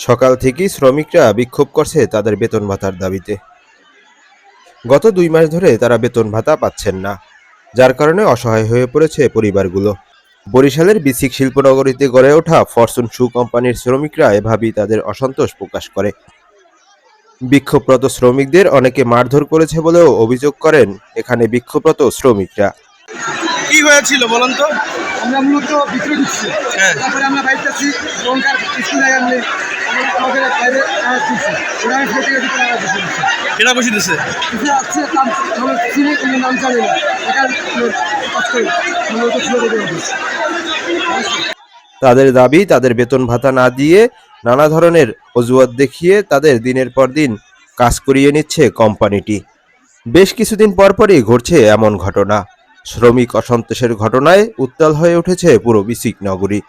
সকাল থেকেই শ্রমিকরা বিক্ষোভ করছে তাদের বেতন ভাতার দাবিতে। গত দুই মাস ধরে তারা বেতন ভাতা পাচ্ছেন না যার কারণে অসহায় হয়ে পড়েছে পরিবারগুলো। বরিশালের বিসিক শিল্পনগরীতে গড়ে ওঠা ফরচুন শু কোম্পানির শ্রমিকরা এভাবেই তাদের অসন্তোষ প্রকাশ করে। বিক্ষোভরত শ্রমিকদের অনেকে মারধর করেছে বলেও অভিযোগ করেন এখানে বিক্ষোভরত শ্রমিকরা। কি হয়েছিল বলুন তো? আমরা মূলত ভিতরে ঢুকছি। হ্যাঁ। তারপরে আমরা বাইরে যাচ্ছি লঙ্কার স্কুল কোনো বসে দিছে? নাম আমরা চিনি কোনো নাম জানি না। এটা কাজ করি আমরা ওটা ছিল দেখে তাদের দাবি তাদের বেতন ভাতা না দিয়ে নানা ধরনের অজুহাত দেখিয়ে তাদের দিনের পর দিন কাজ করিয়ে নিচ্ছে কোম্পানিটি। বেশ কিছুদিন পরপরই ঘটছে এমন ঘটনা। শ্রমিক অসন্তোষের ঘটনায় উত্তাল হয়ে উঠেছে পুরো বিসিক নগরী।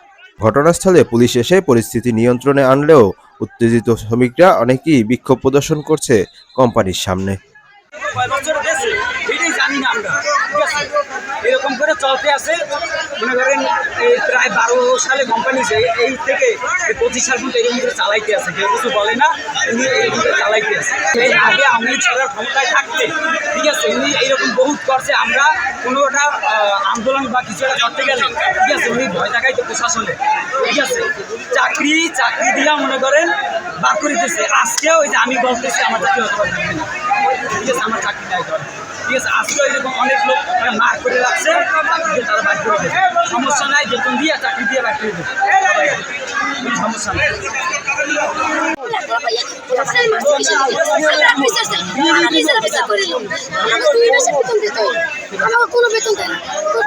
ঘটনাস্থলে পুলিশ এসে পরিস্থিতি নিয়ন্ত্রণে আনলেও উত্তেজিত শ্রমিকরা অনেকেই বিক্ষোভ প্রদর্শন করছে কোম্পানির সামনে। এরকম করে চলতে আছে। মনে করেন এই প্রায় বারো সালে কোম্পানি যে এই থেকে পঁচিশ সাল পর্যন্ত এরকম করে চালাইতে আছে। কেউ কিছু বলে না, উনি এরকম করে চালাইতে আছে। এই আগে আমি সরকার ক্ষমতায় থাকতে, ঠিক আছে? উনি এইরকম বহুত করছে। আমরা কোনো একটা আন্দোলন বা কিছু একটা করতে গেলে, ঠিক আছে? উনি ভয় দেখাইতে প্রশাসনে, ঠিক আছে? চাকরি চাকরি দিয়া মনে করেন বার করে দিতেছে আজকেও ওই যে আমি বলতেছি, আমার চাকরি হতে পারবে ঠিক আছে? আমার চাকরি নাই ধরে ঠিক আছে, আজকেও এরকম অনেক লোক মার করে রাখছে তারা বাদ করে সমস্যা নাই বেতন দিয়ে চাকরি দিয়ে করে কোনো সমস্যা নাই। কোনো বেতন দেয় না।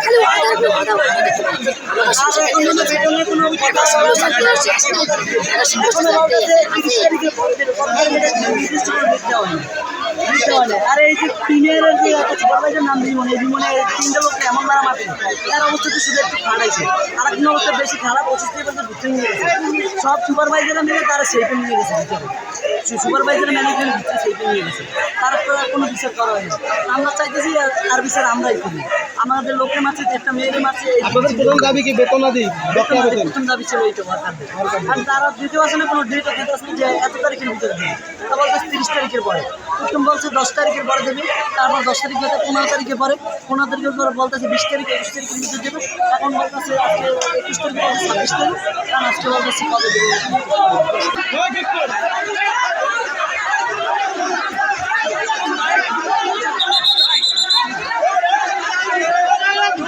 খালি করে অর্ডার অর্ডার দেখতে পাচ্ছি আমার সংসার সমস্যা কি হচ্ছে একটা সমস্যা আর এই যে যে তিনটে এমন মারা তার অবস্থা তো শুধু একটু খারাইছে আর একদিন অবস্থা বেশি খারাপ থেকে পর্যন্ত ঘুরতে নিয়ে গেছে সব সুপারভাইজাররা মিলে তারা সেইটা নিয়ে গেছে সুপারভাইজার ম্যানেজমেন্ট দিচ্ছে সেইটা নিয়ে গেছে তার কোনো বিচার করা হয়নি আমরা চাইতেছি আর বিচার আমরাই করি। আমাদের লোকের মারছে একটা মেয়ের মারছে আপনাদের প্রধান দাবি কি বেতনাদি বকেয়া বেতন প্রথম দাবি ছিল এইটা আর তারা দ্বিতীয় আসলে কোনো ডেট দিতে যে এত তারিখের ভিতরে দেবে তা বলতে তিরিশ তারিখের পরে প্রথম বলছে দশ তারিখের পরে দেবে তারপর দশ তারিখ হতে পনেরো তারিখে পরে পনেরো তারিখের পরে বলতেছে বিশ তারিখ একুশ তারিখের ভিতরে দেবে এখন বলতেছে আজকে একুশ তারিখ বলছে ছাব্বিশ তারিখ কারণ আজকে বলতেছে কবে দেবে Hey!